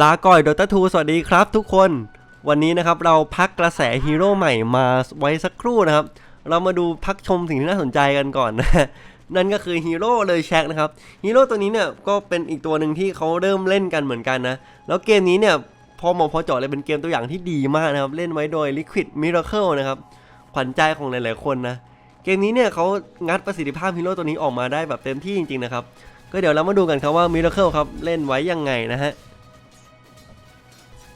ลาก่อยดอตทูสวัสดีครับทุกคน วันนี้นะครับเราพักกระแสฮีโร่ใหม่มาไว้สักครู่นะครับ เรามาดูพักชมสิ่งที่น่าสนใจกันก่อนนะนั่นก็คือฮีโร่เลยแช็กนะครับฮีโร่ตัวนี้เนี่ยก็เป็นอีกตัวหนึ่งที่เขาเริ่มเล่นกันเหมือนกันนะ แล้วเกมนี้เนี่ยพอเหมอพอเจาะเลยเป็นเกมตัวอย่างที่ดีมากนะครับ เล่นไว้โดย Liquid Miracle นะครับ ขวัญใจของหลายๆคนนะ เกมนี้เนี่ยเขางัดประสิทธิภาพฮีโร่ตัวนี้ออกมาได้แบบเต็มที่จริงๆนะครับ ก็เดี๋ยวเรามาดูกันครับว่า Miracle ครับเล่นไว้ยังไงนะฮะ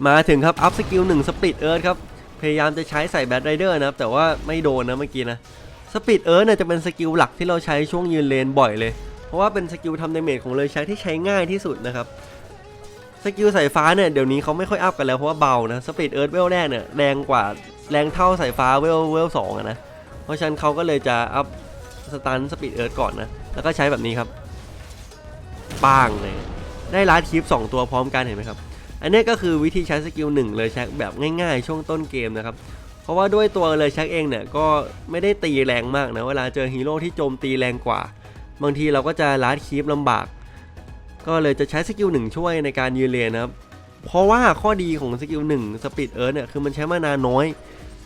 มาถึงครับอัพสกิล1สปีดเอิร์ธครับพยายามจะใช้ใส่แบทไรเดอร์นะครับแต่ว่าไม่โดนนะเมื่อกี้นะสปีดเอิร์ธเนี่ยจะเป็นสกิลหลักที่เราใช้ช่วงยืนเลนบ่อยเลย เพราะว่าเป็นสกิลทำดาเมจของเลยใช้ที่ใช้ง่ายที่สุดนะครับสกิลสายฟ้าเนี่ยเดี๋ยวนี้เขาไม่ค่อยอัพกันแล้วเพราะว่าเบานะสปีดเอิร์ธเวลแรกเนี่ยแรงกว่าแรงเท่าสายฟ้าเวลเวลสองนะเพราะฉะนั้นเขาก็เลยจะอัพสตันสปีดเอิร์ธก่อนนะแล้วก็ใช้แบบนี้ครับป้างเลยได้ลาดคลิป2ตัวพร้อมกันเห็นไหมครับ อันนี้ก็คือวิธีใช้สกิลหนึ่งเลยช็กแบบง่ายๆ ช่วงต้นเกมนะครับเพราะว่าด้วยตัวเลยช็กเองเนี่ยก็ไม่ได้ตีแรงมากนะเวลาเจอฮีโร่ที่โจมตีแรงกว่า บางทีเราก็จะลาดคลิปลำบาก ก็เลยจะใช้สกิลหนึ่งช่วยในการยืนเลนนะครับเพราะว่าข้อดีของสกิลหนึ่งสปีดเอิร์ธเนี่ยคือมันใช้มานาน้อย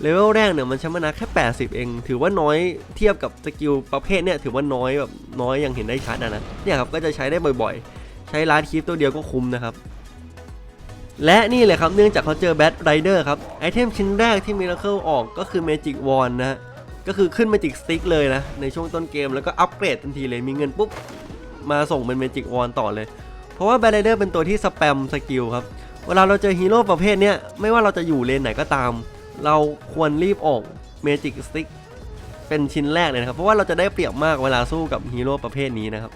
เลเวลแรกเนี่ยมันใช้มานาแค่ 80 เอง ถือว่าน้อยเทียบกับสกิลประเภทเนี่ยถือว่าน้อยแบบน้อยยังเห็นได้ชัดนะนะเนี่ยครับก็จะใช้ได้บ่อยๆ ใช้ลาดคลิปตัวเดียวก็คุ้มนะครับ และนี่เลยครับเนื่องจากเขาเจอแบทไรเดอร์ครับ ไอเทมชิ้นแรกที่มิราเคิลออกก็คือ Magic Wand นะฮะก็คือขึ้น Magic Stick เลยนะ ในช่วงต้นเกมแล้วก็อัปเกรดทันทีเลยมีเงินปุ๊บ มาส่งเป็น Magic Wand ต่อเลย เพราะว่าแบทไรเดอร์เป็นตัวที่สแปมสกิลครับ เวลาเราเจอฮีโร่ประเภทเนี้ยไม่ว่าเราจะอยู่เลนไหนก็ตาม เราควรรีบออก Magic Stick เป็นชิ้นแรกเลยนะครับ เพราะว่าเราจะได้เปรียบมากเวลาสู้กับฮีโร่ประเภทนี้นะครับ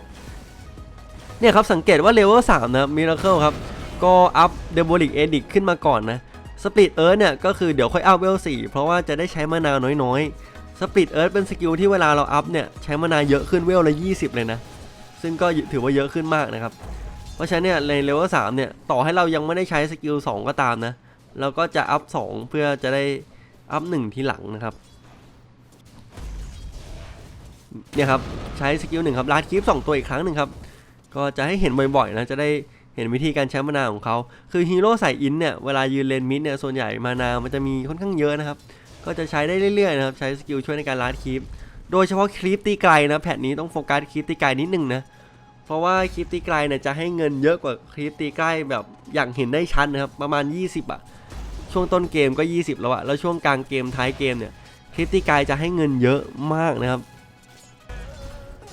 เนี่ยครับสังเกตว่าเลเวล3นะครับมิราเคิลครับ ก็อัพเดโบลิกเอดิกขึ้นมาก่อนนะสปริตเอิร์ธเนี่ยก็คือเดี๋ยวค่อยอัพเวล4เพราะว่าจะได้ใช้มานาน้อยๆสปริตเอิร์ธเป็นสกิลที่เวลาเราอัพเนี่ยใช้มานาเยอะขึ้นเวลละ20 เลยนะ ซึ่งก็ถือว่าเยอะขึ้นมากนะครับ เพราะฉะนั้นเนี่ยในเลเวล3เนี่ยต่อให้เรายังไม่ได้ใช้สกิล2ก็ตามนะเราก็จะอัพ2เพื่อจะได้อัพ1ทีหลังนะครับเนี่ยครับใช้สกิลหนึ่งครับลาดคลิป2ตัวอีกครั้งหนึ่งครับก็จะให้เห็นบ่อยๆนะจะได้ เห็นวิธีการใช้มานาของเขา คือฮีโร่ใส่อินเนี่ยเวลายืนเลนมิดเนี่ยส่วนใหญ่มานามันจะมีค่อนข้างเยอะนะครับ ก็จะใช้ได้เรื่อยๆนะครับ ใช้สกิลช่วยในการลาดคลิป โดยเฉพาะคลิปตีไกลนะแพทนี้ต้องโฟกัสคลิปตีไกลนิดนึงนะ เพราะว่าคลิปตีไกลเนี่ยจะให้เงินเยอะกว่าคลิปตีใกล้แบบอย่างเห็นได้ชัดนะครับประมาณ 20อะช่วงต้นเกมก็ 20 แล้วอะแล้วช่วงกลางเกมท้ายเกมเนี่ยคลิปตีไกลจะให้เงินเยอะมากนะครับ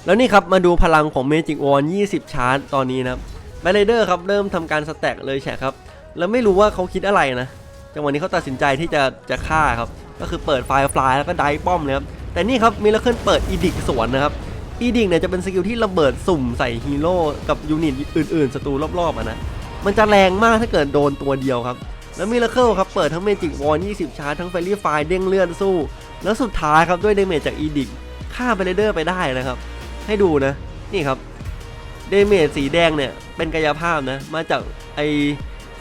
แล้วนี่ครับมาดูพลังของ Magic Wand 20 ชาร์จตอนนี้นะครับ แบลเดอร์ครับเริ่มทำการสแต็กเลยแฉะครับ แล้วไม่รู้ว่าเขาคิดอะไรนะ จังหวะนี้เขาตัดสินใจที่จะจะฆ่าครับ ก็คือเปิดไฟฟลายแล้วก็ไดป้อมเลยครับ แต่นี่ครับมิลเคิลเปิดอีดิกสวนนะครับ อีดิกเนี่ยจะเป็นสกิลที่ระเบิดสุ่มใส่ฮีโร่กับยูนิตอื่นๆศัตรูรอบๆอะนะ มันจะแรงมากถ้าเกิดโดนตัวเดียวครับ แล้วมิลเคิลครับเปิดทั้งเมจิกวอน20 ชาร์จทั้งเฟรลี่ไฟเด้งเลื่อนสู้ แล้วสุดท้ายครับด้วยเดเมจจากอีดิกฆ่าเบลเดอร์ไปได้นะครับ ให้ดูนะ นี่ครับ เดเมจสีแดงเนี่ย เป็นกายภาพนะ มาจากไอ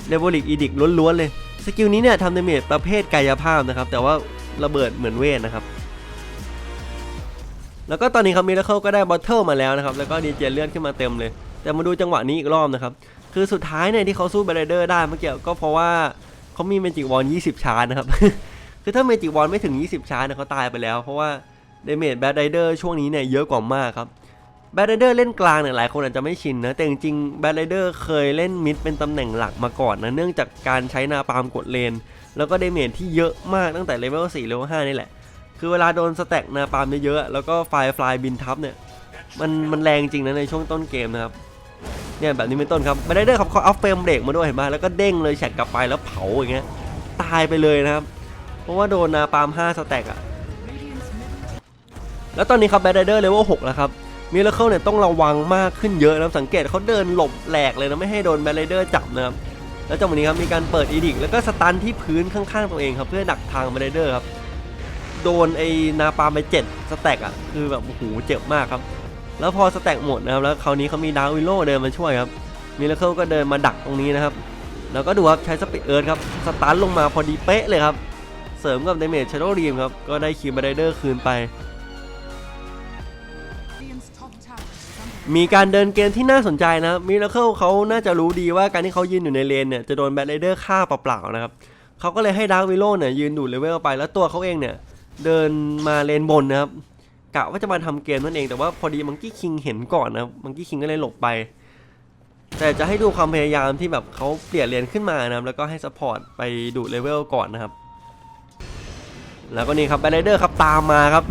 เ e เวลิกอีดิกล้วนๆเลย สกิลนี้เนี่ยทำเดเมจประเภทกายภาพนะครับ แต่ว่าระเบิดเหมือนเวทนะครับ แล้วก็ตอนนี้ครับมิราเคิลก็ได้บอทเทิลมาแล้วนะครับ แล้วก็ดีเจเลื่อนขึ้นมาเต็มเลย แต่มาดูจังหวะนี้อีกรอบนะครับ คือสุดท้ายเนี่ยที่เขาสู้เบลเดอร์ได้เมื่อกี้ก็เพราะว่าเขามีเมจิกวอล20 ชาร์นะครับ คือถ้าเมจิกวอลไม่ถึง 20 ชาร์นี่ยเขาตายไปแล้ว เพราะว่าเดเมจแบดไรเดอร์ช่วงนี้เนี่ยเยอะกว่ามากครับ แบดไรเดอร์เล่นกลางเนี่ยหลายคนอาจจะไม่ชินนะ แต่จริงๆแบดไรเดอร์เคยเล่นมิดเป็นตำแหน่งหลักมาก่อนนะ เนื่องจากการใช้นาปาล์มกดเลน แล้วก็เดเมจที่เยอะมากตั้งแต่เลเวล4เลเวล5นี่แหละ คือเวลาโดนสแต็กนาปาล์มเยอะๆแล้วก็ไฟฟลายบินทับเนี่ยมันมันแรงจริงนะในช่วงต้นเกมนะครับเนี่ยแบบนี้เป็นต้นครับแบดไรเดอร์ครับเขาเอาเฟรมเบรกมาด้วยเห็นไหมแล้วก็เด้งเลยแฉกกลับไปแล้วเผาอย่างเงี้ยตายไปเลยนะครับ เพราะว่าโดนนาปาล์ม5สแต็กอะแล้วตอนนี้ครับแบดเดอร์เลเวล6แล้วครับ มิราเคิลเนี่ยต้องระวังมากขึ้นเยอะนะสังเกตเขาเดินหลบแหลกเลยนะไม่ให้โดนแบดเดอร์จับนะครับแล้วจังหวะนี้ครับมีการเปิดอีดิกแล้วก็สตันที่พื้นข้างๆตัวเองครับเพื่อดักทางแบดเดอร์ครับโดนไอ้นาปาล์มไป7สแต็กอะคือแบบโอ้โหเจ็บมากครับแล้วพอสแต็กหมดนะครับแล้วคราวนี้เขามีดาวิโลเดินมาช่วยครับมิราเคิลก็เดินมาดักตรงนี้นะครับแล้วก็ดูครับใช้สปีดเอิร์ธครับสตันลงมาพอดีเป๊ะเลยครับเสริมกับเดเมจชาร์โดรีมครับก็ได้คิวแบดเดอร์คืนไป มีการเดินเกมที่น่าสนใจนะครับมิราเคิลเขาน่าจะรู้ดีว่าการที่เขายืนอยู่ในเลนเนี่ยจะโดนแบทไรเดอร์ฆ่าเปล่าๆนะครับเขาก็เลยให้ดาร์วิโลเนี่ยยืนดูดเลเวลไปแล้วตัวเขาเองเนี่ยเดินมาเลนบนนะครับกะว่าจะมาทำเกมนั่นเองแต่ว่าพอดีมังกี้คิงเห็นก่อนนะครับมังกี้คิงก็เลยหลบไป แต่จะให้ดูความพยายามที่แบบเขาเปลี่ยนเลนขึ้นมานะครับแล้วก็ให้ซัพพอร์ตไปดูดเลเวลก่อนนะครับ แล้วก็นี่ครับแบทไรเดอร์ครับตามมาครับ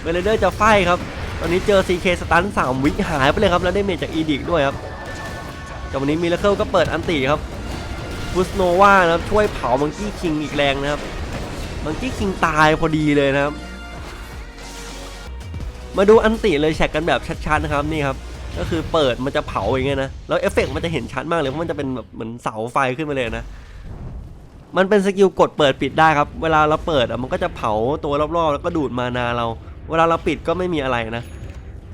แบทไรเดอร์จะไฟครับ ตอนนี้เจอ CK สตัน3วิหายไปเลยครับ แล้วได้เมจจากอีดิกด้วยครับแต่วันนี้มิราเคิลก็เปิดอันติครับฟุสโนวานะครับช่วยเผามังกี้คิงอีกแรงนะครับมังกี้คิงตายพอดีเลยนะครับ มาดูอันติเลยแชกกันแบบชัดๆนะครับนี่ครับก็คือเปิดมันจะเผาอย่างเงี้ยนะแล้วเอฟเฟกต์มันจะเห็นชัดมากเลยเพราะมันจะเป็นแบบเหมือนเสาไฟขึ้นมาเลยนะมันเป็นสกิลกดเปิดปิดได้ครับ เวลาเราเปิดอะมันก็จะเผาตัวรอบๆ แล้วก็ดูดมานาเรา เวลาเราปิดก็ไม่มีอะไรนะ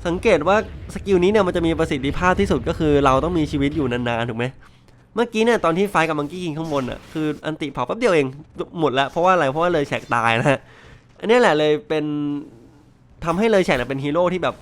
สังเกตว่าสกิลนี้เนี่ยมันจะมีประสิทธิภาพที่สุดก็คือ เราต้องมีชีวิตอยู่นานๆถูกไหมเมื่อกี้เนี่ยตอนที่ไฟกับมังกี้คิงข้างบนอะคืออันติเผาแป๊บเดียวเองหมดแล้วเพราะว่าอะไรเพราะว่าเลยแฉกตายนะฮะอันนี้แหละเลยเป็นทำให้เลยแฉกเนี่ยเป็นฮีโร่ที่แบบ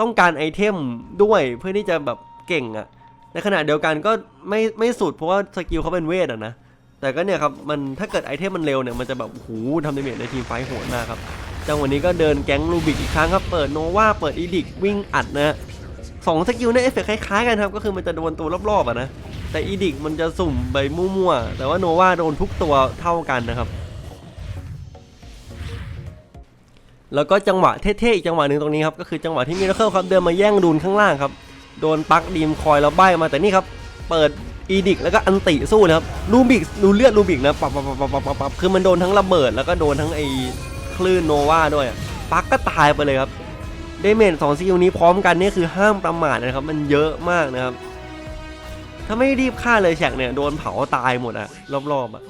ต้องการไอเทมด้วยเพื่อที่จะแบบเก่งอะในขณะเดียวกันก็ไม่ไม่สุดเพราะว่าสกิลเขาเป็นเวทอะนะ แต่ก็เนี่ยครับมันถ้าเกิดไอเทมมันเร็วเนี่ยมันจะแบบโอ้โหทำดาเมจในทีมไฟท์โหดมากครับจังหวะนี้ก็เดินแก๊งลูบิกอีกครั้งครับ เปิดโนวาเปิดอีดิกวิ่งอัดนะสองสกิลเนี่ยเอฟเฟกคล้ายๆกันครับ ก็คือมันจะโดนตัวรอบๆอะนะ แต่อีดิกมันจะสุ่มไปมั่วๆ แต่ว่าโนวาโดนทุกตัวเท่ากันนะครับ แล้วก็จังหวะเท่ๆอีกจังหวะหนึ่งตรงนี้ครับ ก็คือจังหวะที่มิราเคิลครับเดินมาแย่งดูนข้างล่างครับ โดนปักดีมคอยแล้วใบมาแต่นี่ครับ เปิด อีดิกแล้วก็อันติสู้นะครับลูบิกดูเลือดลูบิกนะปับปับปับปับปับปับคือมันโดนทั้งระเบิดแล้วก็โดนทั้งไอคลื่นโนวาด้วยปักก็ตายไปเลยครับเดเมจสองสกิลนี้พร้อมกันนี่คือห้ามประมาทนะครับ มันเยอะมากนะครับ ถ้าไม่รีบฆ่าเลยแฉกเนี่ยโดนเผาตายหมดอะรอบๆอะ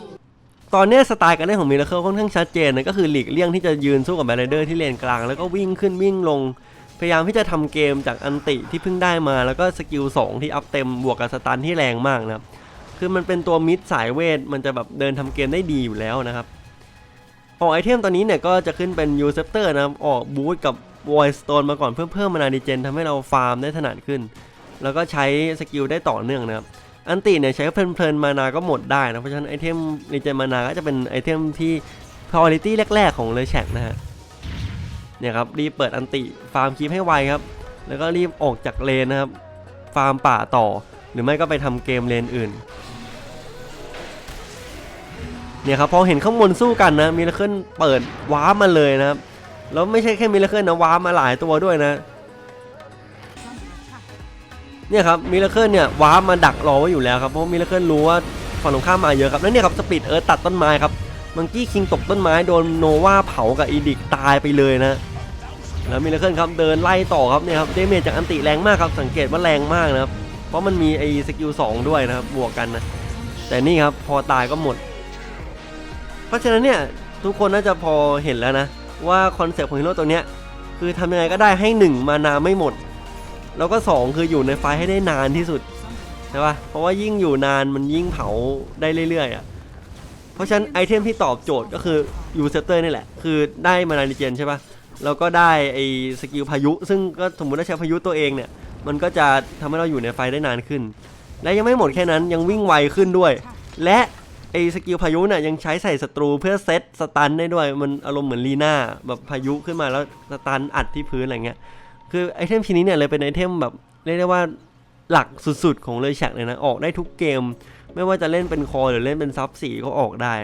ตอนนี้สไตล์การเล่นของมิราเคิลค่อนข้างชัดเจนนะก็คือหลีกเลี่ยงที่จะยืนสู้กับแบรเดอร์ที่เลนกลาง แล้วก็วิ่งขึ้นวิ่งลง พยายามที่จะทำเกมจากอันติที่เพิ่งได้มาแล้วก็สกิล2ที่อัพเต็มบวกกับสตันที่แรงมากนะครับ คือมันเป็นตัวมิดสายเวท มันจะแบบเดินทำเกมได้ดีอยู่แล้วนะครับ ออกไอเทมตอนนี้เนี่ยก็จะขึ้นเป็นยูเซปเตอร์นะครับ ออกบูทกับวอยสโตนมาก่อนเพื่อเพิ่มมานาดิเจนทำให้เราฟาร์มได้ถนัดขึ้น แล้วก็ใช้สกิลได้ต่อเนื่องนะครับ อันติเนี่ยใช้เพลินๆมานาก็หมดได้นะ เพราะฉะนั้นไอเทมรีเจนมานาก็จะเป็นไอเทมที่พอลิตี้แรก ๆ ของเลยแชกนะฮะ เนี่ยครับรีบเปิดอันติฟาร์มคีปให้ไวครับ แล้วก็รีบออกจากเลนนะครับ ฟาร์มป่าต่อ หรือไม่ก็ไปทำเกมเลนอื่น เนี่ยครับพอเห็นข้างบนสู้กันนะมิราเคิลเปิดว้ามาเลยนะครับ แล้วไม่ใช่แค่มิราเคิลนะว้ามาหลายตัวด้วยนะเนี่ยครับมิราเคิลเนี่ยว้ามาดักรอไว้อยู่แล้วครับเพราะมิราเคิลรู้ว่าฝั่งตรงข้ามมาเยอะครับแล้วเนี่ยครับสปีดเอิร์ตัดต้นไม้ครับ มังกี้คิงตกต้นไม้โดนโนวาเผากับอีดิกตายไปเลยนะแล้วมิราเคิลครับเดินไล่ต่อครับเนี่ยครับเดเมจจากอันติแรงมากครับสังเกตว่าแรงมากนะครับเพราะมันมีไอ้สกิลสองด้วยนะครับบวกกันนะแต่นี่ครับพอตายก็หมด เพราะฉะนั้นเนี่ยทุกคนน่าจะพอเห็นแล้วนะ ว่าคอนเซปต์ของฮีโร่ตัวเนี้ยคือทำยังไงก็ได้ให้หนึ่งมานาไม่หมด แล้วก็สองคืออยู่ในไฟให้ได้นานที่สุดใช่ปะเพราะว่ายิ่งอยู่นานมันยิ่งเผาได้เรื่อยๆอะ เพราะฉะนั้นไอเทมที่ตอบโจทย์ก็คือยูเซเตอร์นี่แหละ คือได้มานาดิเจนใช่ปะแล้วก็ได้ไอสกิลพายุ ซึ่งก็สมมติถ้าใช้พายุตัวเองเนี่ย มันก็จะทำให้เราอยู่ในไฟได้นานขึ้น และยังไม่หมดแค่นั้นยังวิ่งไวขึ้นด้วย และไอสกิลพายุเนี่ยยังใช้ใส่ศัตรูเพื่อเซตสตันได้ด้วย มันอารมณ์เหมือนลีน่าแบบพายุขึ้นมาแล้วสตันอัดที่พื้นอะไรเงี้ย คือไอเทมชิ้นนี้เนี่ยเลยเป็นไอเทมแบบเรียกได้ว่าหลักสุดๆของเลยแฉกเลยนะ ออกได้ทุกเกม ไม่ว่าจะเล่นเป็นคอหรือเล่นเป็นซับสีก็ออกได้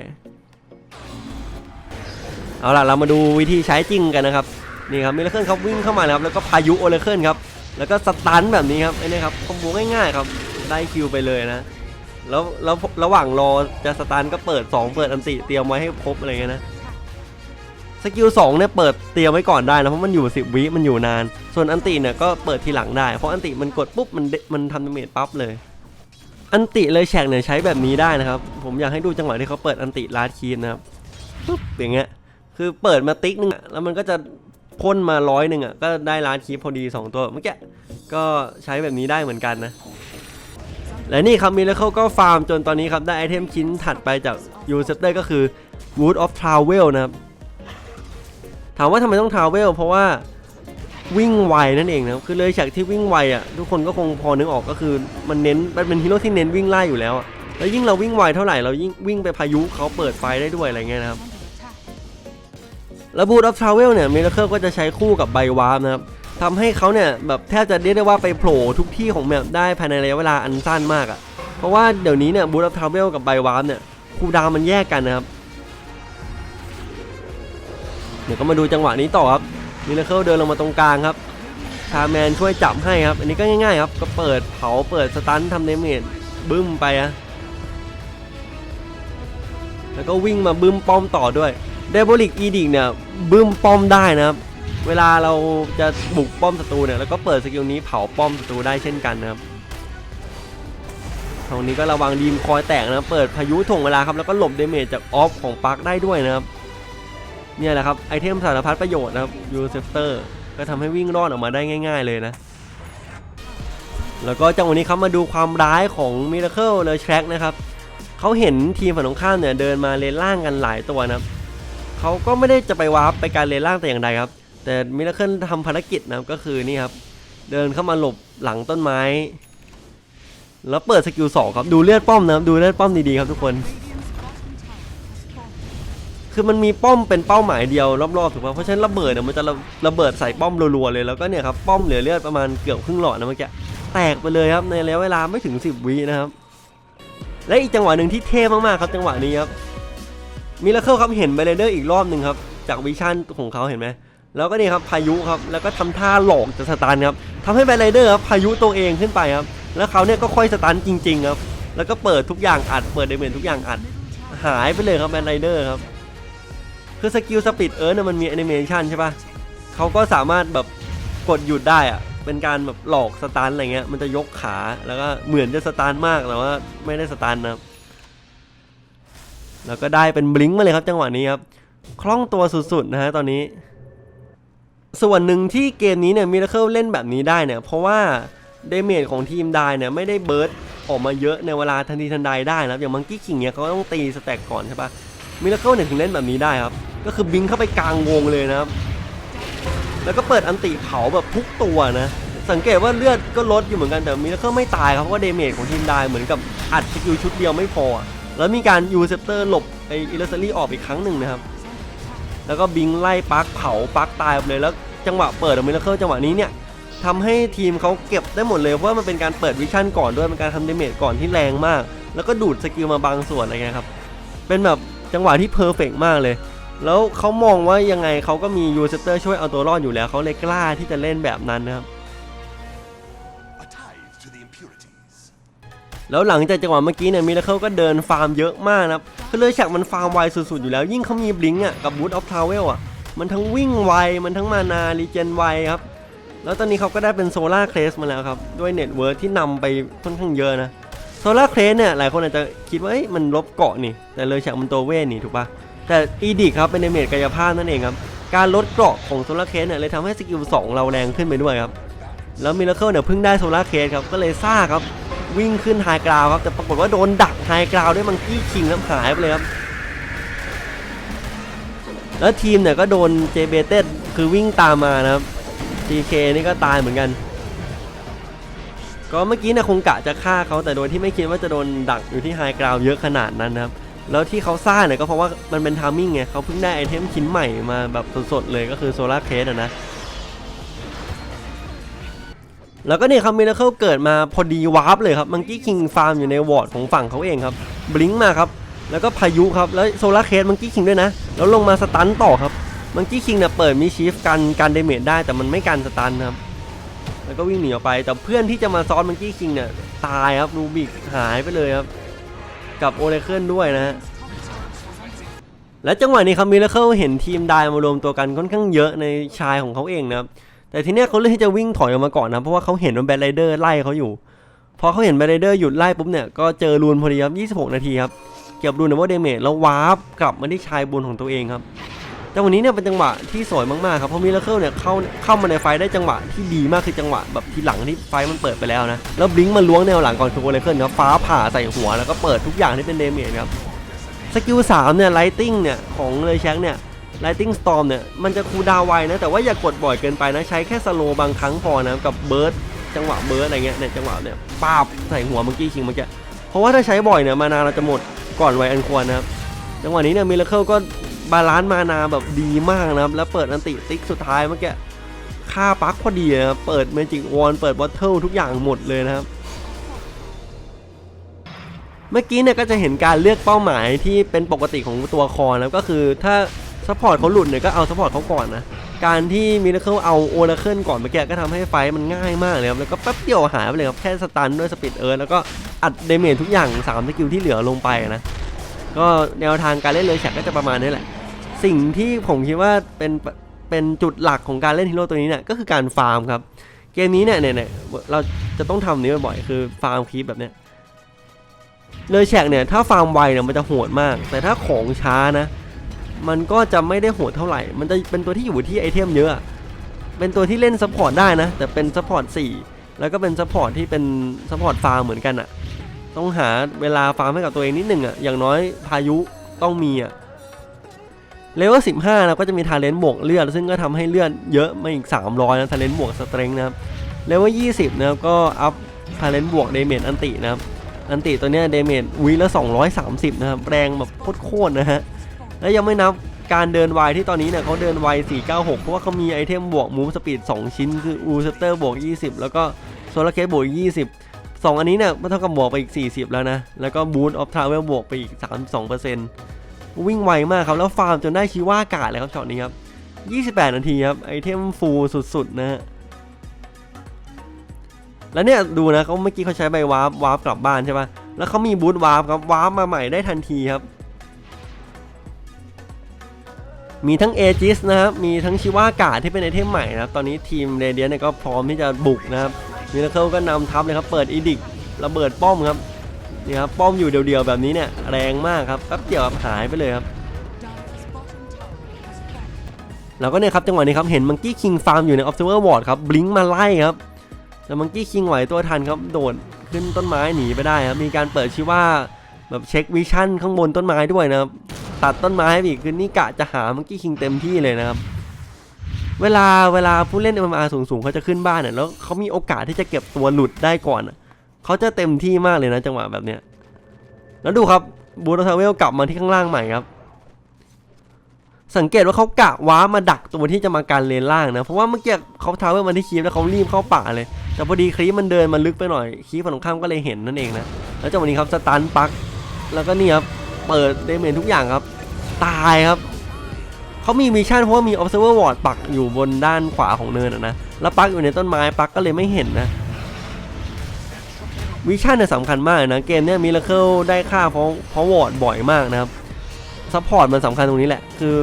เอาล่ะเรามาดูวิธีใช้จริงกันนะครับนี่ครับมิเลเคิลครับวิ่งเข้ามาแล้วครับแล้วก็พายุโอเลเคิลครับแล้วก็สตันแบบนี้ครับไอ้นี่ครับคอมโบง่ายๆครับได้คิวไปเลยนะแล้วแล้วระหว่างรอจะสตันก็เปิด 2 เปิดอันติเตรียมไว้ให้ครบอะไรเงี้ยนะสกิล2เนี่ยเปิดเตรียมไว้ก่อนได้นะเพราะมันอยู่ 10 วิมันอยู่นาน ส่วนอันติเนี่ยก็เปิดทีหลังได้ เพราะอันติมันกดปุ๊บมันมันทำดาเมจปั๊บเลย อันติเลยแฉกเนี่ยใช้แบบนี้ได้นะครับ ผมอยากให้ดูจังหวะที่เขาเปิดอันติลาดคีนนะครับปุ๊บอย่างเงี้ยคือเปิดมาติ๊กนึงแล้วมันก็จะพ่นมาร้อยหนึ่งอะก็ได้ลาดคีพอดี 2 ตัวเมื่อกี้ก็ใช้แบบนี้ได้เหมือนกันนะ และนี่ครับมิเลเคิลก็ฟาร์มจนตอนนี้ครับได้ไอเทมชิ้นถัดไปจากยูเซปเตอร์ก็คือ Wood of Travel นะครับ ถามว่าทำไมต้องทาวเวลเพราะว่า วิ่งไวนั่นเองนะครับคือเลยฉากที่วิ่งไวอะทุกคนก็คงพอนึกออกก็คือมันเน้นมันเป็นฮีโร่ที่เน้นวิ่งไล่อยู่แล้วอะแล้วยิ่งเราวิ่งไวเท่าไหร่เรายิ่งวิ่งไปพายุเขาเปิดไฟได้ด้วยอะไรเงี้ยนะครับแล้วบู t อ f ฟทราเวลเนี่ยมิราเคิลก็จะใช้คู่กับไบวาร์มนะครับทำให้เขาเนี่ยแบบแทบจะเรียกได้ว่าไปโผล่ทุกที่ของแมปได้ภายในระยะเวลาอันสั้นมากอะ่ะเพราะว่าเดี๋ยวนี้เนี่ยบู t อ f ฟทราเวลกับไบวาร์มเนี่ยคูดาวมันแยกกันนะครับเดี๋ยวก็มาดูจังหวะนี้ต่อครับ มิราเคิลเดินลงมาตรงกลางครับชาแมนช่วยจับให้ครับ อันนี้ก็ง่ายๆครับ ก็เปิดเผาเปิดสตันทำเดเมจบึ้มไปอะแล้วก็วิ่งมาบึ้มป้อมต่อด้วยเดบลิกอีดิกเนี่ยบึ้มป้อมได้นะครับ เวลาเราจะบุกป้อมศัตรูเนี่ยแล้วก็เปิดสกิลนี้เผาป้อมศัตรูได้เช่นกันนะครับตรงนี้ก็ระวังดีมคอยแตกนะเปิดพายุถ่วงเวลาครับแล้วก็หลบเดเมจจากออฟของปาร์คได้ด้วยนะครับ เนี่ยแหละครับไอเทมสารพัดประโยชน์นะครับยูเซฟเตอร์ก็ทำให้วิ่งรอดออกมาได้ง่าย ๆเลยนะ แล้วก็จังหวะนี้ครับมาดูความร้ายของมิราเคิลเลยแทร็กนะครับเขาเห็นทีมฝั่งตรงข้ามเนี่ยเดินมาเลนล่างกันหลายตัวนะครับเขาก็ไม่ได้จะไปวาร์ปไปการเลนล่างแต่อย่างใดครับ แต่มิราเคิลทำภารกิจนะก็คือนี่ครับเดินเข้ามาหลบหลังต้นไม้ แล้วเปิดสกิลสองครับดูเลือดป้อมนะครับดูเลือดป้อมดีๆครับทุกคน คือมันมีป้อมเป็นเป้าหมายเดียวรอบๆถูกป่ะเพราะฉะนั้นระเบิดเนี่ยมันจะระระเบิดใส่ป้อมรัวๆเลยแล้วก็เนี่ยครับป้อมเหลือเลือดประมาณเกือบครึ่งหลอดนะเมื่อกี้แตกไปเลยครับในระยะเวลาไม่ถึง 10วินะครับและอีกจังหวะหนึ่งที่เท่มากๆครับจังหวะนี้ครับมิราเคิลครับเห็นไบเรเดอร์อีกรอบหนึ่งครับจากวิชั่นของเขาเห็นไหมแล้วก็นี่ครับพายุครับแล้วก็ทำท่าหลอกจะสตันครับทำให้ไบเรเดอร์ครับพายุตัวเองขึ้นไปครับแล้วเขาเนี่ยก็ค่อยสตันจริงๆครับแล้วก็เปิดทุกอย่างอัดเปิดเดเมจทุกอย่างอัด หายไปเลยครับแมนไรเดอร์ครับ คือสกิลสปีดเอิร์ธมันมีแอนิเมชันใช่ปะเขาก็สามารถแบบกดหยุดได้อะเป็นการแบบหลอกสตันอะไรเงี้ยมันจะยกขาแล้วก็เหมือนจะสตันมากแต่ว่าไม่ได้สตันนะครับแล้วก็ได้เป็นบลิงก์มาเลยครับจังหวะนี้ครับคล่องตัวสุดๆนะฮะตอนนี้ ส่วนหนึ่งที่เกมนี้เนี่ยมิราเคิลเล่นแบบนี้ได้เนี่ยเพราะว่าเดเมจของทีมได้เนี่ยไม่ได้เบิร์ดออกมาเยอะในเวลาทันทีทันใดได้นะครับอย่างมังกี้คิงเนี่ยเขาต้องตีสแต็กก่อนใช่ปะมิราเคิลเนี่ยถึงเล่นแบบนี้ได้ครับ ก็คือบิงเข้าไปกลางวงเลยนะครับ แล้วก็เปิดอันติเผาแบบทุกตัวนะ สังเกตว่าเลือดก็ลดอยู่เหมือนกันแต่มิราเคิลไม่ตายครับเพราะว่าเดเมจของทีมได้เหมือนกับอัดสกิลชุดเดียวไม่พอ แล้วมีการยูเซปเตอร์หลบไออิเลสรี่ออกอีกครั้งหนึ่งนะครับ แล้วก็บิงไล่ปาร์คเผาปาร์คตายไปเลยแล้วจังหวะเปิดของมิราเคิลจังหวะนี้เนี่ยทำให้ทีมเขาเก็บได้หมดเลยเพราะว่ามันเป็นการเปิดวิชั่นก่อนด้วยเป็นการทำเดเมจก่อนที่แรงมาก แล้วก็ดูดสกิลมาบางส่วนอะไรเงี้ยครับเป็นแบบจังหวะที่เพอร์เฟกมากเลย แล้วเขามองว่ายังไงเขาก็มียูเซปเตอร์ช่วยเอาตัวรอดอยู่แล้วเขาเลยกล้าที่จะเล่นแบบนั้นนะครับ A tithe to the impurities. แล้วหลังจากจังหวะเมื่อกี้เนี่ยมิราเคิลก็เดินฟาร์มเยอะมากนะครับคือเลยฉากมันฟาร์มไวสุดๆอยู่แล้วยิ่งเขามีบลิงก์อะกับบูทออฟทาวเวลอะมันทั้งวิ่งไว มันทั้งมานารีเจนไวครับ แล้วตอนนี้เขาก็ได้เป็นโซล่าเคลสมาแล้วครับ ด้วยเน็ตเวิร์ที่นำไปค่อนข้างเยอะนะโซล่าเคลสเนี่ยหลายคนอาจจะคิดว่าเอ้ยมันลบเกาะนี่ แต่เลยฉากมันตัวเวทนี่ถูกปะ แต่อีดิกครับเป็นเดเมจกายภาพนั่นเองครับ การลดเกราะของโซล่าเคสเนี่ยเลยทำให้สกิล2เราแรงขึ้นไปด้วยครับ แล้วมิราเคิลเนี่ยเพิ่งได้โซล่าเคสครับก็เลยซ่าครับวิ่งขึ้นไฮกราวครับแต่ปรากฏว่าโดนดักไฮกราวด้วยมังกี้คิงแล้วหายไปเลยครับแล้วทีมเนี่ยก็โดนเจเบเต็ดคือวิ่งตามมานะครับ TK นี่ก็ตายเหมือนกัน ก็เมื่อกี้นะคงกะจะฆ่าเขาแต่โดยที่ไม่คิดว่าจะโดนดักอยู่ที่ไฮกราวเยอะขนาดนั้นนะครับ แล้วที่เขาซ่างเนี่ยก็เพราะว่ามันเป็นทามมิ่งไงเขาเพิ่งได้ไอเทมชิ้นใหม่มาแบบสดๆเลยก็คือโซลาร์เคสอะนะ แล้วก็เนี่ยครับมิราเคิลเกิดมาพอดีวาร์ปเลยครับมังกี้คิงฟาร์มอยู่ในวอร์ดของฝั่งเขาเองครับบลิงก์มาครับ แล้วก็พายุครับ แล้วโซลาร์เคสมังกี้คิงด้วยนะ แล้วลงมาสตันต่อครับมังกี้คิงเนี่ยเปิดมีชีฟกันการเดเมจได้แต่มันไม่กันสตันครับแล้วก็วิ่งหนีออกไปแต่เพื่อนที่จะมาซ้อนมังกี้คิงเนี่ยตายครับรูบิกหายไปเลยครับ กับโอเลเคิลด้วยนะฮะและจังหวะนี้ครับมิเลเคิลเห็นทีมไดมารวมตัวกันค่อนข้างเยอะในชายของเขาเองนะครับแต่ทีเนี้ยเขาเลือกที่จะวิ่งถอยออกมาก่อนนะเพราะว่าเขาเห็นว่าแบทไรเดอร์ไล่เขาอยู่พอเขาเห็นแบทไรเดอร์หยุดไล่ปุ๊บเนี่ยก็เจอรูนพอดีครับ26 นาทีครับเก็บรูนในว่าเดเมจแล้ววาร์ปกลับมาที่ชายบนของตัวเองครับ จังหวะนี้เนี่ยเป็นจังหวะที่สวยมากๆครับเพราะมิราเคิลเนี่ยเข้าเข้ามาในไฟได้จังหวะที่ดีมากคือจังหวะแบบทีหลังที่ไฟมันเปิดไปแล้วนะแล้วบลิงก์มาล้วงแนวหลังก่อนคือโอเลเคิลครับฟ้าผ่าใส่หัวแล้วก็เปิดทุกอย่างที่เป็นเดเมจครับสกิล3เนี่ยไลติงเนี่ยของเลยแช็กเนี่ย Lightning Storm เนี่ยมันจะคูลดาวไวนะแต่ว่าอย่ากดบ่อยเกินไปนะใช้แค่สโลบางครั้งพอนะกับเบิร์ดจังหวะเบิร์ดอะไรเงี้ยเนี่ยจังหวะเนี่ยปาบใส่หัวเมื่อกี้คิงเมื่อกี้เพราะว่าถ้าใช้บ่อยเนี่ยมานาเราจะหมดก่อนไวอันควรนะครับจังหวะนี้เนี่ยมิราเคิลก็ บาลานซ์มานาแบบดีมากนะครับ แล้วเปิดอันติติ๊กสุดท้ายเมื่อกี้ค่าปักพอดีนะเปิดเมจิกวอนเปิดบอทเทิลทุกอย่างหมดเลยนะครับ เมื่อกี้เนี่ยก็จะเห็นการเลือกเป้าหมายที่เป็นปกติของตัวคอนะก็คือถ้าซัพพอร์ตเขาหลุดเนี่ยก็เอาซัพพอร์ตเขาก่อนนะการที่มิราเคิลเอาโอราเคิลก่อนเมื่อกี้ก็ทำให้ไฟมันง่ายมากเลยครับแล้วก็แป๊บเดียวหายไปเลยครับแค่สตันด้วยสปีดเอิร์ธแล้วก็อัดเดเมจทุกอย่าง3สกิลที่เหลือลงไปนะก็แนวทางการเล่นเลยแฉกก็จะประมาณนี้แหละ สิ่งที่ผมคิดว่าเป็นเป็นจุดหลักของการเล่นฮีโร่ตัวนี้เนี่ยก็คือการฟาร์มครับ เกมนี้เนี่ยเนี่ยเนี่ยเราจะต้องทำนี้บ่อยๆคือฟาร์มคีปแบบเนี้ยเลยแฉกเนี่ยถ้าฟาร์มไวเนี่ยมันจะโหดมาก แต่ถ้าของช้านะมันก็จะไม่ได้โหดเท่าไหร่ มันจะเป็นตัวที่อยู่ที่ไอเทมเยอะอะ เป็นตัวที่เล่นซัพพอร์ตได้นะ แต่เป็นซัพพอร์ต4แล้วก็เป็นซัพพอร์ตที่เป็นซัพพอร์ตฟาร์มเหมือนกันอะต้องหาเวลาฟาร์มให้กับตัวเองนิดหนึ่งอะอย่างน้อยพายุต้องมีอะ เลเวล15นะก็จะมีทาเลนต์บวกเลือดซึ่งก็ทำให้เลือดเยอะมาอีก 300นะทาเลนต์บวกสเตรงนะครับเลเวล20นะครับก็อัพทาเลนต์บวกเดเมจอันตินะครับอันติตัวเนี้ยเดเมจวีละ 230 นะครับแรงแบบโคตรๆนะฮะแล้วยังไม่นับการเดินไวที่ตอนนี้เนี่ยเขาเดินไว496 เพราะว่าเขามีไอเทมบวกมูฟสปีด2 ชิ้น คืออูเซปเตอร์บวก 20 แล้วก็โซลาร์เคสบวก 20 2 อันนี้เนี่ยมันเท่ากับบวกไปอีก 40 แล้วนะ แล้วก็บูทออฟทราเวลบวกไปอีก 32% วิ่งไวมากครับ แล้วฟาร์มจนได้ชีว่ากาดเลยครับช็อตนี้ครับ 28 นาทีครับ ไอเทมฟูลสุดๆ นะฮะแล้วเนี่ยดูนะเขาเมื่อกี้เขาใช้ใบวาร์ปวาร์ปกลับบ้านใช่ปะแล้วเขามีบูทวาร์ปครับวาร์ปมาใหม่ได้ทันทีครับ มีทั้งเอจิสนะครับมีทั้งชิว่ากาที่เป็นไอเทมใหม่นะครับ ตอนนี้ทีมเรเดียนก็พร้อมที่จะบุกนะครับมิราเคิลก็นำทัพเลยครับ เปิดอีดิกระเบิดป้อมครับ นี่ครับป้อมอยู่เดียวๆแบบนี้เนี่ยแรงมากครับแป๊บเดียวหายไปเลยครับแล้วก็เนี่ยครับจังหวะนี้ครับเห็นมังกี้คิงฟาร์มอยู่ใน observer ward ครับบลิงมาไล่ครับแต่มังกี้คิงไหวตัวทันครับโดดขึ้นต้นไม้หนีไปได้ครับมีการเปิดชื่อว่าแบบเช็ควิชั่นข้างบนต้นไม้ด้วยนะครับตัดต้นไม้ไปอีกคือนี่กะจะหามังกี้คิงเต็มที่เลยนะครับเวลาเวลาผู้เล่น MMR สูงๆเขาจะขึ้นบ้านเนี่ยแล้วเขามีโอกาสที่จะเก็บตัวหลุดได้ก่อนอะ เขาจะเต็มที่มากเลยนะจังหวะแบบเนี้ย แล้วดูครับบูโรทาเวลกลับมาที่ข้างล่างใหม่ครับ สังเกตว่าเขากะว้ามาดักตัวที่จะมาการเลนล่างนะ เพราะว่าเมื่อกี้เขาทาเวลมาที่คีฟแล้วเขารีบเข้าป่าเลย แต่พอดีครีฟมันเดินมาลึกไปหน่อยคีฟฝั่งตรงข้ามก็เลยเห็นนั่นเองนะ แล้วจังหวะนี้ครับสตันปัก แล้วก็นี่ครับเปิดเดเมจทุกอย่างครับ ตายครับเขามีมิชชั่นเพราะว่ามี observer ward ปักอยู่บนด้านขวาของเนินนะ แล้วปักอยู่ในต้นไม้ปักก็เลยไม่เห็นนะ วิชั่นเนี่ยสำคัญมากนะ เกมเนี้ยมิราเคิลได้ค่าเพราะเพราะวอร์ดบ่อยมากนะครับซัพพอร์ตมันสำคัญตรงนี้แหละ คือ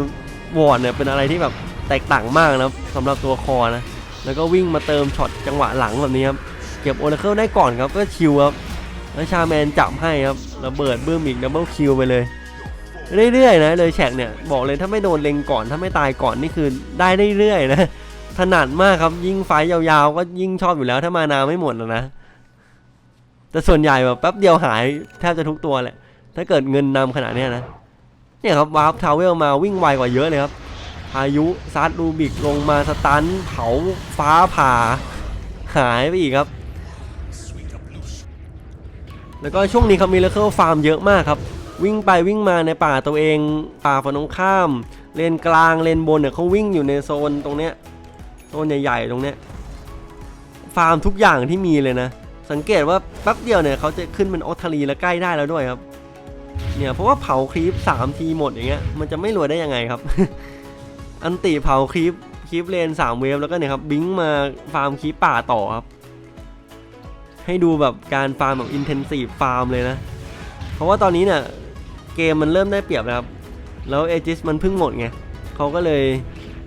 วอร์ดเนี่ยเป็นอะไรที่แบบแตกต่างมากนะครับสำหรับตัวคอนะแล้วก็วิ่งมาเติมช็อตจังหวะหลังแบบนี้ครับเก็บโอราเคิลได้ก่อนครับก็ชิวครับแล้วชาแมนจับให้ครับระเบิดบื้มอีกดับเบิลคิวไปเลยเรื่อยๆนะเลยแฉกเนี่ยบอกเลยถ้าไม่โดนเล็งก่อนถ้าไม่ตายก่อนนี่คือได้เรื่อยๆนะถนัดมากครับยิ่งไฟยาวๆ ก็ยิ่งชอบอยู่แล้วถ้ามานาไม่หมดแล้วนะ แต่ส่วนใหญ่แบบแป๊บเดียวหายแทบจะทุกตัวแหละ ถ้าเกิดเงินนำขนาดนี้นะ เนี่ยครับวาร์ปทาวเวลมาวิ่งไวกว่าเยอะเลยครับ พายุซัดรูบิกลงมาสตันเผาฟ้าผ่า หายไปอีกครับ แล้วก็ช่วงนี้ครับมีเลเคิลฟาร์มเยอะมากครับ วิ่งไปวิ่งมาในป่าตัวเอง ป่าฝั่งตรงข้าม เลนกลางเลนบนเนี่ยเขาวิ่งอยู่ในโซนตรงเนี้ยโซนใหญ่ๆตรงเนี้ย ฟาร์มทุกอย่างที่มีเลยนะ สังเกตว่าแป๊บเดียวเนี่ยเขาจะขึ้นเป็นออทารีแล้วใกล้ได้แล้วด้วยครับ เนี่ยเพราะว่าเผาครีปสามทีหมดอย่างเงี้ยมันจะไม่รวยได้ยังไงครับ อันติเผาครีปครีปเลนสามเวฟแล้วก็เนี่ยครับบิงมาฟาร์มครีปป่าต่อครับ ให้ดูแบบการฟาร์มแบบอินเทนซีฟฟาร์มเลยนะ เพราะว่าตอนนี้เนี่ยเกมมันเริ่มได้เปรียบแล้วครับ แล้วเอจิสมันเพิ่งหมดไงเขาก็เลย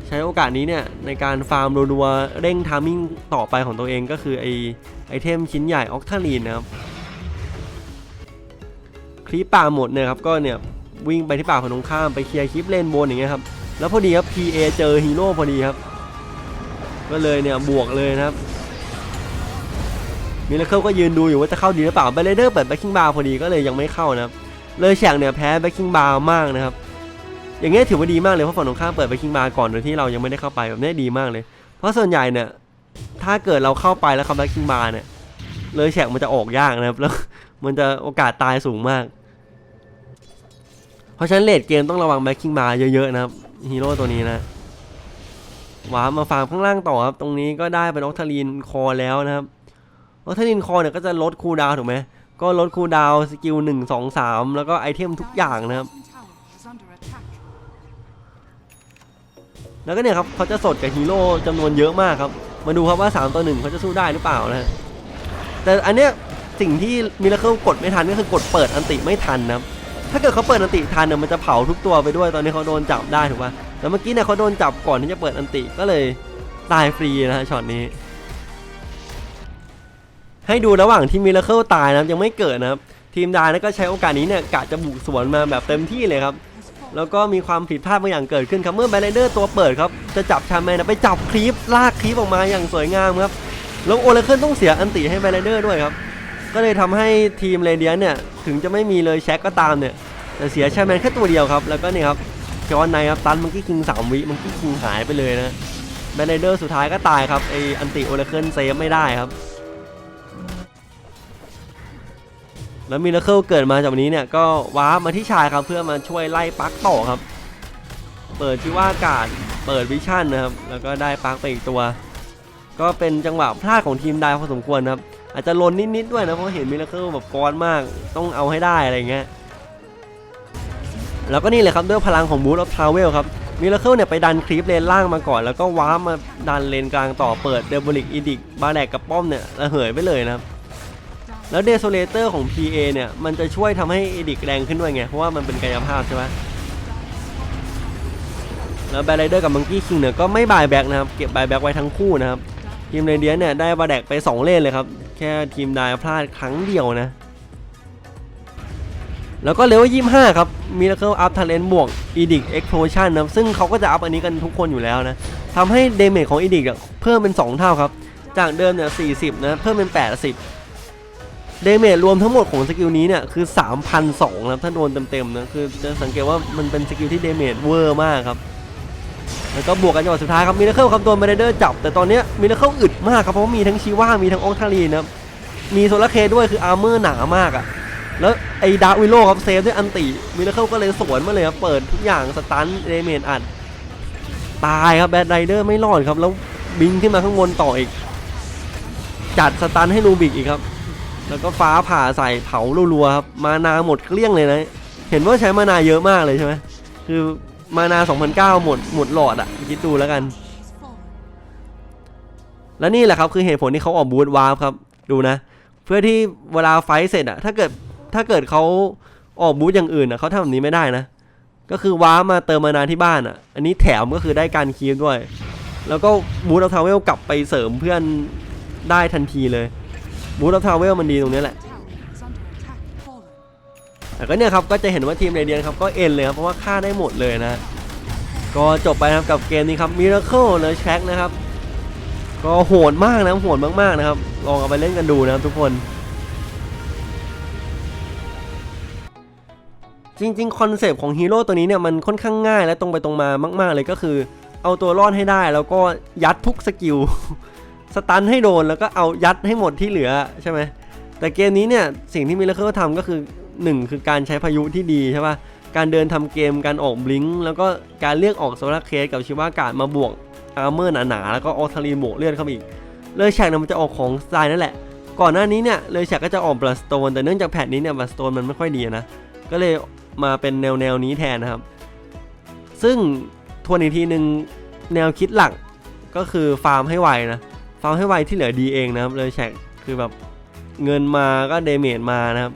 ใช้โอกาสนี้เนี่ยในการฟาร์มรัวๆเร่งทามมิ่งต่อไปของตัวเองก็คือไอ ไอเทมชิ้นใหญ่ออกทาลีนนะครับคลิปป่าหมดเนี่ยครับก็เนี่ยวิ่งไปที่ป่าฝั่งตรงข้ามไปเคลียร์คลิปเลนบนอย่างเงี้ยครับแล้วพอดีครับ PA เจอฮีโร่พอดีครับ ก็เลยเนี่ยบวกเลยนะครับมิราเคิลก็ยืนดูอยู่ว่าจะเข้าดีหรือเปล่าเบลเดอร์เปิดแบ็คกิ้งบาร์พอดีก็เลยยังไม่เข้านะครับเลยแฉกเนี่ยแพ้แบ็คกิ้งบาร์มากนะครับอย่างเงี้ยถือว่าดีมากเลยเพราะฝั่งตรงข้ามเปิดไปคิงบาร์ก่อนโดยที่เรายังไม่ได้เข้าไปแบบนี้ดีมากเลย เพราะส่วนใหญ่เนี่ย ถ้าเกิดเราเข้าไปแล้วคัมแบ็กคิงบาร์เนี่ย เลยแฉกมันจะออกยากนะครับ แล้วมันจะโอกาสตายสูงมาก เพราะฉะนั้นเลดเกมต้องระวังแบ็คคิงบาร์เยอะๆนะครับฮีโร่ตัวนี้นะวามาฟาร์มข้างล่างต่อครับ ตรงนี้ก็ได้เป็นออกทาลีนคอแล้วนะครับออกทาลีนคอเนี่ยก็จะลดคูลดาวถูกไหมก็ลดคูลดาวสกิลหนึ่งสองสามแล้วก็ไอเทมทุกอย่างนะครับแล้วก็เนี่ยครับเขาจะสดกับฮีโร่จำนวนเยอะมากครับ มาดูครับว่า 3 ต่อหนึ่งเขาจะสู้ได้หรือเปล่านะแต่อันเนี้ยสิ่งที่มิราเคิลกดไม่ทันก็คือกดเปิดอันติไม่ทันนะครับถ้าเกิดเขาเปิดอันติทันเนี่ยมันจะเผาทุกตัวไปด้วยตอนนี้เขาโดนจับได้ถูกป่ะแล้วเมื่อกี้เนี่ยเขาโดนจับก่อนที่จะเปิดอันติก็เลยตายฟรีนะฮะช็อตนี้ ให้ดูระหว่างที่มิราเคิลตายนะยังไม่เกิดนะครับทีมดานะก็ใช้โอกาสนี้เนี่ยกะจะบุกสวนมาแบบเต็มที่เลยครับ แล้วก็มีความผิดพลาดบางอย่างเกิดขึ้นครับเมื่อแบรเดอร์ตัวเปิดครับจะจับชาแมนนไปจับคลิปลากคลิปออกมาอย่างสวยงามครับแล้วโอเลเคิลต้องเสียอันติให้แบรเดอร์ด้วยครับก็เลยทำให้ทีมเรเดียนเนี่ยถึงจะไม่มีเลยแช็กก็ตามเนี่ยแต่เสียชาแมนแค่ตัวเดียวครับแล้วก็เนี่ยครับจอนไนครับตันมังกี้คิงสามวิมังกี้คิงหายไปเลยนะแบรเดอร์สุดท้ายก็ตายครับไออันติโอเลเคิลเซฟไม่ได้ครับ แล้วมิราเคิลเกิดมาจากวันนี้เนี่ยก็ว้ามาที่ชายครับเพื่อมาช่วยไล่ปักต่อครับ เปิดที่อว่ากาศเปิดวิชั่นนะครับแล้วก็ได้ปักไปอีกตัว ก็เป็นจังหวะพลาดของทีมได้พอสมควรครับอาจจะลนนิดๆด้วยนะเพราะเห็นมิราเคิลแบบก้อนมากต้องเอาให้ได้อะไรเงี้ยแล้วก็นี่เลยครับด้วยพลังของบูธออฟทาวเวลครับมิราเคิลเนี่ยไปดันคลิปเลนล่างมาก่อน แล้วก็ว้ามาดันเลนกลางต่อเปิดเดบลิกอีดิกบาแลกกับป้อมเนี่ยระเหยไปเลยนะครับ แล้วเดโซเลเตอร์ของ PA เนี่ย มันจะช่วยทำให้เอดิกแรงขึ้นด้วยไง เพราะว่ามันเป็นกายภาพใช่ไหมแล้วแบรเดอร์กับมังกี้คิงเนี่ยก็ไม่บายแบ็กนะครับ เก็บบายแบ็กไว้ทั้งคู่นะครับ ทีมเรเดียเนี่ยได้บาแดกไป 2 เล่นเลยครับ แค่ทีมไดพลาดครั้งเดียวนะ แล้วก็เลเวล25ครับมิราเคิลอัพทาเลนบวกอีดิกเอ็กโพชันนะซึ่งเขาก็จะอัพอันนี้กันทุกคนอยู่แล้วนะทำให้เดเมจของอีดิกเพิ่มเป็น 2 เท่าครับ จากเดิมเนี่ย40นะเพิ่มเป็น 80 เดเมจรวมทั้งหมดของสกิลนี้เนี่ยคือ3,002นะถ้าโดนเต็มๆนะคือจะสังเกตว่ามันเป็นสกิลที่เดเมจเวอร์มากครับแล้วก็บวกกันจังหวะสุดท้ายครับมิราเคิลครับโดนมาเดอร์จับ แต่ตอนเนี้ยมิราเคิลอึดมากครับเพราะมีทั้งชีว่ามีทั้งอองทารีนะมีโซลาร์เคด้วยคืออาร์เมอร์หนามากอะ่ะแล้วไอ้ดาวิโลครับเซฟด้วยอันติมิราเคิลก็เลยสวนมาเลยครับเปิดทุกอย่างสตันเดเมจอัดตายครับแบดไรเดอร์ไม่รอดครับแล้วบิงขึ้นมาข้างบนต่ออีกจัดสตันให้ลูบิกอีกครับ แล้วก็ฟ้าผ่าใส่เผารัวๆครับมานาหมดเกลี้ยงเลยนะ เห็นว่าใช้มานาเยอะมากเลยใช่ไหมคือมานา2009หมดหมดหลอดอะ่ะคิดดูแล้วกัน และนี่แหละครับคือเหตุผลที่เขาออกบูทวาร์ปครับ ดูนะ เพื่อที่เวลาไฟเสร็จอะถ้าเกิดถ้าเกิดเขาออกบูทอย่างอื่นอะเขาทำแบบนี้ไม่ได้นะ ก็คือวาร์ปมาเติมมานาที่บ้านอะอันนี้แถมก็คือได้การคีฟด้วย แล้วก็บูทเอาทาวเวลกลับไปเสริมเพื่อนได้ทันทีเลย บูทเอาทาวเวลมันดีตรงนี้แหละแต่ก็เนี่ยครับก็จะเห็นว่าทีมเรเดียนครับก็เอ็นเลยครับเพราะว่าฆ่าได้หมดเลยนะ ก็จบไปครับกับเกมนี้ครับมิราเคิลเลยแช็คนะครับ ก็โหดมากนะโหดมากๆนะครับ ลองเอาไปเล่นกันดูนะครับทุกคน จริงๆคอนเซปต์ของฮีโร่ตัวนี้เนี่ยมันค่อนข้างง่ายและตรงไปตรงมามาก ๆ เลยก็คือ เอาตัวรอดให้ได้แล้วก็ยัดทุกสกิล สตันให้โดนแล้วก็เอายัดให้หมดที่เหลือใช่ไหมแต่เกมนี้เนี่ยสิ่งที่มิราเคิลทำก็คือ 1 คือการใช้พายุที่ดีใช่ปะการเดินทำเกมการออกบลิงก์แล้วก็การเรียกออกโซลาร์เคสกับชิวากาดมาบวกอาร์เมอร์หนาๆแล้วก็ออทารีบกเลือดเข้าไปอีก เลยแฉกเนี่ยมันจะออกของสไตล์นั่นแหละ ก่อนหน้านี้เนี่ยเลยแฉกก็จะออกบลัสโตนแต่เนื่องจากแพทนี้เนี่ยบลัสโตนมันไม่ค่อยดีนะก็เลยมาเป็นแนวแนวนี้แทนนะครับ ซึ่งทวนอีกทีหนึ่งแนวคิดหลักก็คือฟาร์มให้ไวนะ ฟาร์มให้ไวที่เหลือดีเองนะครับเลยแฉกคือแบบเงินมาก็เดเมจมานะครับ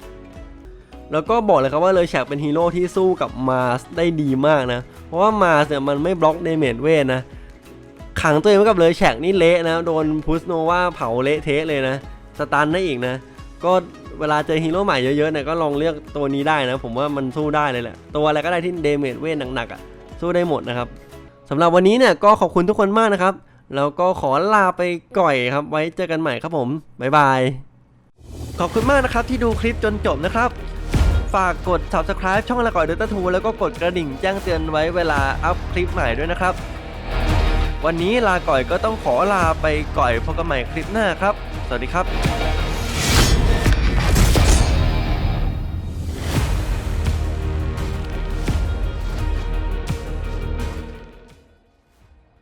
แล้วก็บอกเลยครับว่าเลยแฉกเป็นฮีโร่ที่สู้กับมาสได้ดีมากนะ เพราะว่ามาสเนี่ยมันไม่บล็อกเดเมจเวทนะ ขังตัวเองไว้กับเลยแฉกนี่เละนะ โดนพุสโนว่าเผาเละเทะเลยนะ สตันได้อีกนะ ก็เวลาเจอฮีโร่ใหม่เยอะๆเนี่ยก็ลองเลือกตัวนี้ได้นะ ผมว่ามันสู้ได้เลยแหละ ตัวอะไรก็ได้ที่เดเมจเวทหนักๆอะสู้ได้หมดนะครับสำหรับวันนี้เนี่ยก็ขอบคุณทุกคนมากนะครับ แล้วก็ขอลาไปก่อยครับ ไว้เจอกันใหม่ครับผม บ๊ายบาย ขอบคุณมากนะครับที่ดูคลิปจนจบนะครับ ฝากกด subscribe ช่องละก่อยเดต้าทูแล้วก็กดกระดิ่งแจ้งเตือนไว้เวลาอัพคลิปใหม่ด้วยนะครับ วันนี้ลาก่อยก็ต้องขอลาไปก่อยพบกันใหม่คลิปหน้าครับ สวัสดีครับ